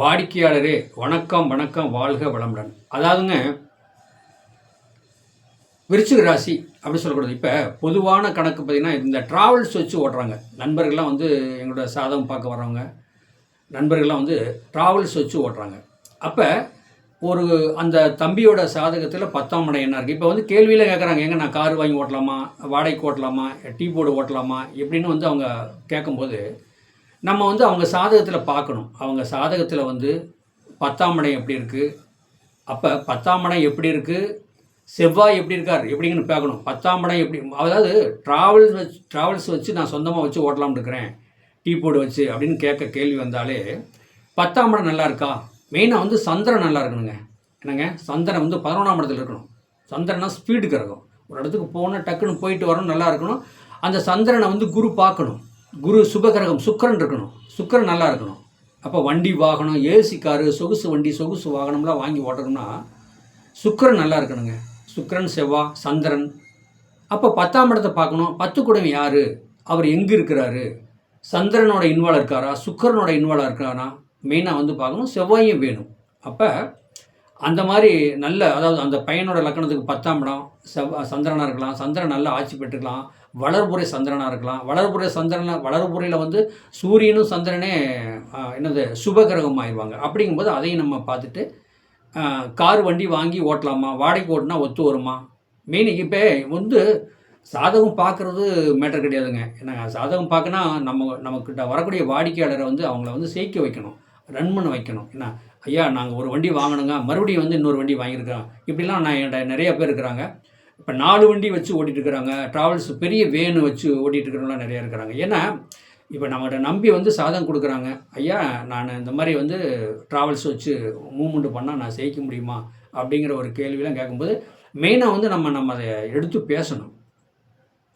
வாடிக்கையாளரே வணக்கம் வணக்கம் வாழ்க வளமுடன். அதாவதுங்க விருச்சிக ராசி அப்படின்னு சொல்லக்கூடாது இப்போ பொதுவான கணக்கு பார்த்திங்கன்னா இந்த ட்ராவல்ஸ் வச்சு ஓட்டுறாங்க. நண்பர்கள்லாம் வந்து எங்களோட சாதகம் பார்க்க வர்றவங்க. நண்பர்கள்லாம் வந்து ட்ராவல்ஸ் வச்சு ஓட்டுறாங்க. அப்போ ஒரு அந்த தம்பியோட சாதகத்தில் பத்தாம் இடம் என்ன இருக்குது இப்போ வந்து கேள்வியில் கேட்குறாங்க எங்கே நான் கார் வாங்கி ஓட்டலாமா? வாடகைக்கு ஓட்டலாமா? Tea board ஓட்டலாமா? எப்படின்னு வந்து அவங்க கேட்கும்போது நம்ம வந்து அவங்க சாதகத்தில் பார்க்கணும். அவங்க சாதகத்தில் வந்து பத்தாம் இடம் எப்படி இருக்குது அப்போ பத்தாம் இடம் எப்படி இருக்குது செவ்வாய் எப்படி இருக்கார்? எப்படிங்கன்னு பார்க்கணும். பத்தாம் இடம் எப்படி அதாவது ட்ராவல்ஸ் வச்சு ட்ராவல்ஸ் வச்சு நான் சொந்தமாக வச்சு ஓட்டலாம்னு இருக்கிறேன். டீ போர்டு வச்சு அப்படின்னு கேட்க கேள்வி வந்தாலே பத்தாம் இடம் நல்லா இருக்கா? மெயினாக வந்து சந்திரன் நல்லா இருக்கணுங்க. என்னங்க? சந்திரன் வந்து பதினொன்றாம் இடத்துல இருக்கணும். சந்திரனா ஸ்பீடு கிரகம் ஒரு இடத்துக்கு போனால் டக்குன்னு போயிட்டு வரணும் நல்லா இருக்கணும். அந்த சந்திரனை வந்து குரு பார்க்கணும். குரு சுபகிரகம் சுக்கரன் இருக்கணும். சுக்கரன் நல்லா இருக்கணும். அப்போ வண்டி வாகனம் ஏசி காரு சொகுசு வண்டி சொகுசு வாகனம்லாம் வாங்கி ஓட்டணும்னா சுக்கரன் நல்லா இருக்கணுங்க. சுக்கரன் செவ்வா சந்திரன். அப்போ பத்தாம் இடத்தை பார்க்கணும். பத்து குடம் யார்? அவர் எங்கே இருக்கிறாரு? சந்திரனோட இன்வால்வ் இருக்காரா? சுக்கரனோட இன்வால்வ் இருக்காரா? மெயினாக வந்து பார்க்கணும். செவ்வாயும் வேணும். அப்போ அந்த மாதிரி நல்ல அதாவது அந்த பையனோட லக்கணத்துக்கு பத்தாம் இடம் செவ் சந்திரனாக இருக்கலாம். சந்திரன் நல்லா ஆட்சி பெற்றுக்கலாம். வளர்புரை சந்திரனாக இருக்கலாம். வளர்புரை சந்திரனை வளர்புரையில் வந்து சூரியனும் சந்திரனே என்னது சுபகிரகம் ஆயிடுவாங்க. அப்படிங்கும்போது அதையும் நம்ம பார்த்துட்டு கார் வண்டி வாங்கி ஓட்டலாமா? வாடகைக்கு ஓட்டினா ஒத்து வருமா? மீனிங் இப்போ வந்து சாதகம் பார்க்குறது மேட்டர் கிடையாதுங்க. ஏன்னா சாதகம் பார்க்கனா நம்ம நமக்கிட்ட வரக்கூடிய வாடிக்கையாளரை வந்து அவங்கள வந்து சேர்க்க வைக்கணும். ரன் பண்ண வைக்கணும். என்ன ஐயா நாங்கள் ஒரு வண்டி வாங்கணுங்க. மறுபடியும் வந்து இன்னொரு வண்டி வாங்கியிருக்கோம் இப்படிலாம் நான் என்கிட்ட நிறைய பேர் இருக்கிறாங்க. இப்போ நாலு வண்டி வச்சு ஓட்டிகிட்டு இருக்கிறாங்க ட்ராவல்ஸ் பெரிய வேனு வச்சு ஓட்டிகிட்டு இருக்கிறவங்களாம் நிறைய இருக்கிறாங்க. ஏன்னா இப்போ நம்மகிட்ட நம்பி வந்து சாதம் கொடுக்குறாங்க. ஐயா நான் இந்த மாதிரி வந்து ட்ராவல்ஸ் வச்சு மூவ்மெண்ட் பண்ணால் நான் ஜெயிக்க முடியுமா? அப்படிங்கிற ஒரு கேள்வியெலாம் கேட்கும்போது மெயினாக வந்து நம்ம நம்ம அதை எடுத்து பேசணும்.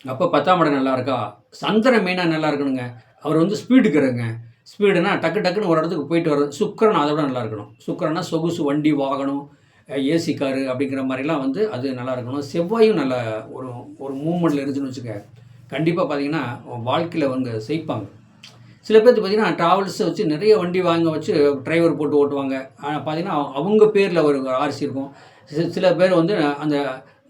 அப்போ பத்தாம் இடம் நல்லா இருக்கா? சந்திரன் மெயினாக நல்லா இருக்கணுங்க. அவர் வந்து ஸ்பீடுக்குறங்க ஸ்பீடுனா டக்கு டக்குன்னு ஒரு இடத்துக்கு போயிட்டு வர்றது. சுக்கரன் அதை விட நல்லா இருக்கணும். சுக்கரனா சொகுசு வண்டி வாகனம் ஏசி காரு அப்படிங்கிற மாதிரிலாம் வந்து அது நல்லா இருக்கணும். செவ்வாயும் நல்ல ஒரு ஒரு மூமெண்ட்டில் இருந்துச்சுன்னு வச்சுக்க கண்டிப்பாக பார்த்தீங்கன்னா வாழ்க்கையில் அவங்க செய்ப்பாங்க சில பேர்த்து பார்த்தீங்கன்னா ட்ராவல்ஸை வச்சு நிறைய வண்டி வாங்க வச்சு டிரைவர் போட்டு ஓட்டுவாங்க. ஆனால் பார்த்தீங்கன்னா அவங்க பேரில் ஒரு ஆர்சி இருக்கும். சில பேர் வந்து அந்த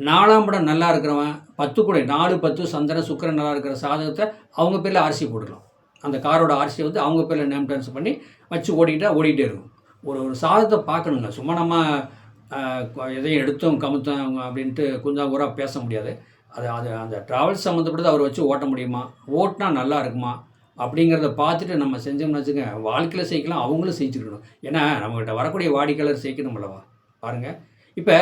நாலாம் படம் நல்லா இருக்கிறவன் பத்து கூட நாலு பத்து சந்திரன் சுக்கரன் நல்லா இருக்கிற சாதகத்தை அவங்க பேரில் ஆர்சி போட்டுக்கலாம். அந்த காரோட ஆர்சியை வந்து அவங்க பேரில் நேம் ட்ரான்ஸ்ஃபர் பண்ணி வச்சு ஓடிக்கிட்டா ஓடிக்கிட்டே இருக்கும். ஒரு ஒரு சாதத்தை பார்க்கணுங்க. சும்மா நம்ம எதையும் எடுத்தோம் கமுத்தோம் அப்படின்ட்டு கொஞ்சம் கூட பேச முடியாது. அது அது அந்த ட்ராவல்ஸ் சம்மந்தப்பட்டது அவர் வச்சு ஓட்ட முடியுமா? ஓட்டினா நல்லா இருக்குமா? அப்படிங்கிறத பார்த்துட்டு நம்ம செஞ்சோம்னு வச்சுங்க வாழ்க்கையில் செய்யலாம் அவங்களும் செஞ்சுக்கணும் ஏன்னா நம்மகிட்ட வரக்கூடிய வாடிக்கையாளர் சேர்க்கணும் அல்லவா? பாருங்கள் இப்போ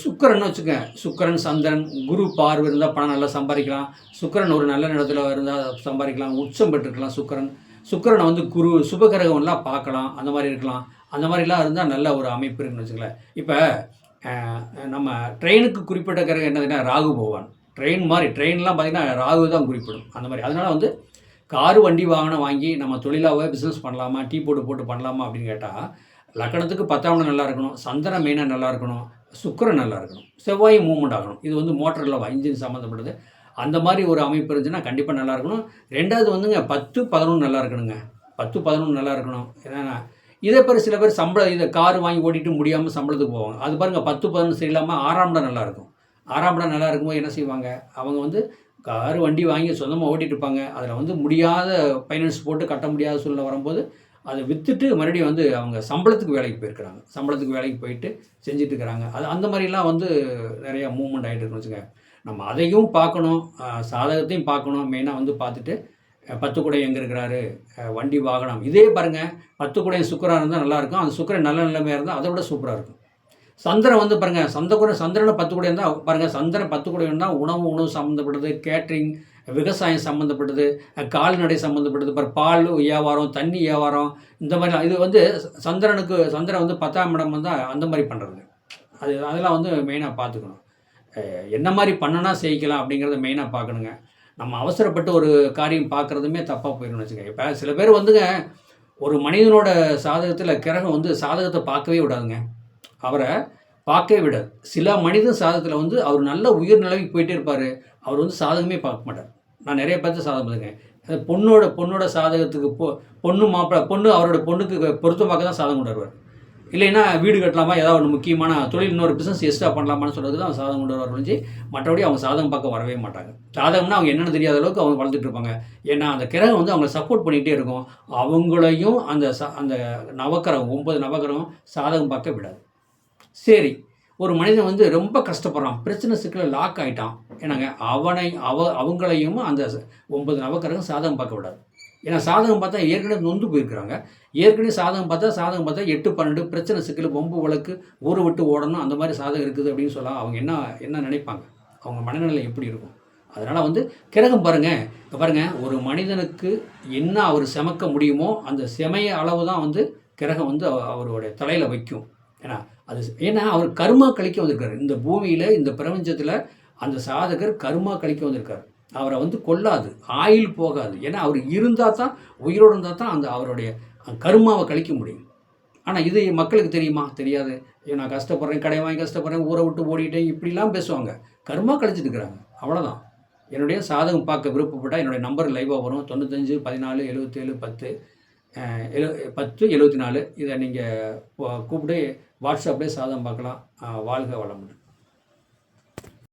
சுக்கரன் வச்சுக்க. சுக்கரன் சந்திரன் குரு பார்வை இருந்தால் பணம் நல்லா சம்பாதிக்கலாம். சுக்கரன் ஒரு நல்ல இடத்துல இருந்தால் சம்பாதிக்கலாம். உச்சம் பெற்றுக்கலாம் சுக்கரன். சுக்கிரனை வந்து குரு சுபகிரகம்லாம் பார்க்கலாம். அந்த மாதிரி இருக்கலாம். அந்த மாதிரிலாம் இருந்தால் நல்ல ஒரு அமைப்பு இருக்குன்னு வச்சுக்கலாம் இப்போ நம்ம ட்ரெயினுக்கு குறிப்பிட்ட கிரகம் என்னதுன்னா ராகு பகவான். ட்ரெயின் மாதிரி ட்ரெயின்லாம் பார்த்திங்கன்னா ராகு தான் குறிப்பிடும். அந்த மாதிரி. அதனால் வந்து காரு வண்டி வாகனம் வாங்கி நம்ம தொழிலாகவே பிஸ்னஸ் பண்ணலாமா? டீ போட்டு போட்டு பண்ணலாமா அப்படின்னு கேட்டால் லக்கணத்துக்கு பத்தாம் இடம் நல்லா இருக்கணும் சந்திரன் மெயினாக நல்லா இருக்கணும் சுக்கரன் நல்லா இருக்கணும் செவ்வாய் மூவ்மெண்ட் ஆகணும். இது வந்து மோட்டரில் இன்ஜின் சம்மந்தப்பட்டது. அந்த மாதிரி ஒரு அமைப்பு இருந்துச்சுன்னா கண்டிப்பாக நல்லா இருக்கணும் ரெண்டாவது வந்துங்க பத்து பதினொன்று நல்லா இருக்கணுங்க பத்து பதினொன்று நல்லா இருக்கணும் ஏன்னா இதே பேர் சில பேர் சம்பளம் இதை கார் வாங்கி ஓட்டிட்டு முடியாமல் சம்பளத்துக்கு போவாங்க. அது பாருங்க பத்து பதினொன்று சரியில்லாமல் ஆறாம் இடம் நல்லா இருக்கும் ஆறாம் இடம் நல்லா இருக்கும்போது என்ன செய்வாங்க? அவங்க வந்து கார் வண்டி வாங்கி சொந்தமாக ஓட்டிட்டு இருப்பாங்க. அதில் வந்து முடியாத ஃபைனான்ஸ் போட்டு கட்ட முடியாத சூழ்நிலை வரும்போது அதை விற்றுட்டு மறுபடியும் வந்து அவங்க சம்பளத்துக்கு வேலைக்கு போயிருக்கிறாங்க. சம்பளத்துக்கு வேலைக்கு போயிட்டு செஞ்சுட்டு இருக்கிறாங்க அது அந்த மாதிரிலாம் வந்து நிறையா மூவ்மெண்ட் ஆகிட்டு இருக்குன்னு வச்சுக்கோங்க. நம்ம அதையும் பார்க்கணும் சாதகத்தையும் பார்க்கணும். மெயினாக வந்து பார்த்துட்டு பத்து குடை எங்கே இருக்கிறாரு? வண்டி வாகனம். இதே பாருங்கள் பத்து குடை சுக்கராக இருந்தால் நல்லாயிருக்கும் அந்த சுக்கரன் நல்ல நிலைமையாக இருந்தால் அதை விட சூப்பராக இருக்கும். சந்திரன் வந்து பாருங்கள் சந்தகுட சந்திரனில் பத்து குடை இருந்தால் பாருங்கள் சந்திரன் பத்து குடை இருந்தால் உணவு உணவு சம்மந்தப்பட்டது கேட்ரிங் விவசாயம் சம்மந்தப்பட்டது கால்நடை சம்மந்தப்பட்டது அப்புறம் பால் வியாபாரம் தண்ணி வியாபாரம் இந்த மாதிரிலாம். இது வந்து சந்திரனுக்கு சந்திரன் வந்து பத்தாம் இடம் வந்தால் அந்த மாதிரி பண்ணுறது அது அதெல்லாம் வந்து மெயினாக பார்த்துக்கணும். என்ன மாதிரி பண்ணனா செய்யிக்கலாம் அப்படிங்கிறத மெயினாக பார்க்கணுங்க. நம்ம அவசரப்பட்டு ஒரு காரியம் பார்க்குறதுமே தப்பாக போயிடும்னு வச்சுக்கோங்க. இப்போ சில பேர் வந்துங்க ஒரு மனிதனோட சாதகத்தில் கிரகம் வந்து சாதகத்தை பார்க்கவே விடாதுங்க. அவரை பார்க்கவே விடாது. சில மனிதன் சாதகத்தில் வந்து அவர் நல்ல உயிர் நிலைக்கு போயிட்டே இருப்பார். அவர் வந்து சாதகமே பார்க்க மாட்டார். நான் நிறைய பேர்த்து சாதகம் பார்த்துருக்கேன் அது பொண்ணோட பொண்ணோட சாதகத்துக்கு பொ பொண்ணு மாப்பிள்ள பொண்ணு அவரோட பொண்ணுக்கு பொருத்தமாக தான் சாதகம் கொண்டு வருவார் இல்லைன்னா வீடு கட்டலாமா ஏதாவது ஒன்று முக்கியமான தொழில் இன்னொரு பிஸ்னஸ் எக்ஸ்ட்ரா பண்ணலாமான்னு சொல்கிறது தான் சாதகம் கொண்டு வருவார் ஒழிஞ்சு மற்றபடி அவங்க சாதகம் பார்க்க வரவே மாட்டாங்க. சாதகம்னா அவங்க என்னென்னு தெரியாத அளவுக்கு அவங்க வளர்த்துட்டு இருப்பாங்க. ஏன்னா அந்த கிரகம் வந்து அவங்களை சப்போர்ட் பண்ணிகிட்டே இருக்கும். அவங்களையும் அந்த ச அந்த நவக்கிரகம் ஒன்பது நவக்கிரகம் சாதகம் பார்க்க விடாது. சரி ஒரு மனிதன் வந்து ரொம்ப கஷ்டப்படுறான். பிரச்சனை சிக்கலை லாக் ஆயிட்டான். என்னங்க அவனை அவ அவங்களையும் அந்த ஒன்பது நவக்கிரகம் சாதகம் பார்க்க விடாது. ஏன்னா சாதகம் பார்த்தா ஏற்கனவே நொந்து போயிருக்கிறாங்க. ஏற்கனவே சாதகம் பார்த்தா சாதகம் பார்த்தா எட்டு பன்னெண்டு பிரச்சனை சிக்கல் பொம்பு வழக்கு ஊரை விட்டு ஓடணும் அந்த மாதிரி சாதகம் இருக்குது அப்படின்னு சொல்லலாம். அவங்க என்ன என்ன நினைப்பாங்க? அவங்க மனநிலை எப்படி இருக்கும்? அதனால் வந்து கிரகம் பாருங்க. இப்போ பாருங்கள் ஒரு மனிதனுக்கு என்ன அவர் செமக்க முடியுமோ அந்த செமைய அளவு தான் வந்து கிரகம் வந்து அவ- அவருடைய தலையில் வைக்கும். ஏன்னா அது ஏன்னா அவர் கர்மா கழிக்க வந்திருக்கார். இந்த பூமியில் இந்த பிரபஞ்சத்தில் அந்த சாதகர் கர்மா கழிக்க வந்திருக்கார். அவரை வந்து கொல்லாது. ஆயில் போகாது. ஏன்னா அவர் இருந்தால் தான் உயிரோடு இருந்தால் தான் அந்த அவருடைய கருமாவை கழிக்க முடியும். ஆனால் இது மக்களுக்கு தெரியுமா? தெரியாது. நான் கஷ்டப்படுறேன் கடை வாங்கி கஷ்டப்படுறேன் ஊரை விட்டு ஓடிட்டேன் இப்படிலாம் பேசுவாங்க. கர்மா கழிச்சிட்டு இருக்கிறாங்க. அவ்வளோதான் என்னுடைய சாதகம் பார்க்க விருப்பப்பட்டால் என்னுடைய நம்பர் லைவாக வரும். தொண்ணூத்தஞ்சு பதினாலு எழுபத்தேழு பத்து எழு பத்து எழுபத்தி நாலு. இதை நீங்கள் கூப்பிட்டு வாட்ஸ்அப்லேயே சாதம் பார்க்கலாம். வாழ்க வளமுடன்.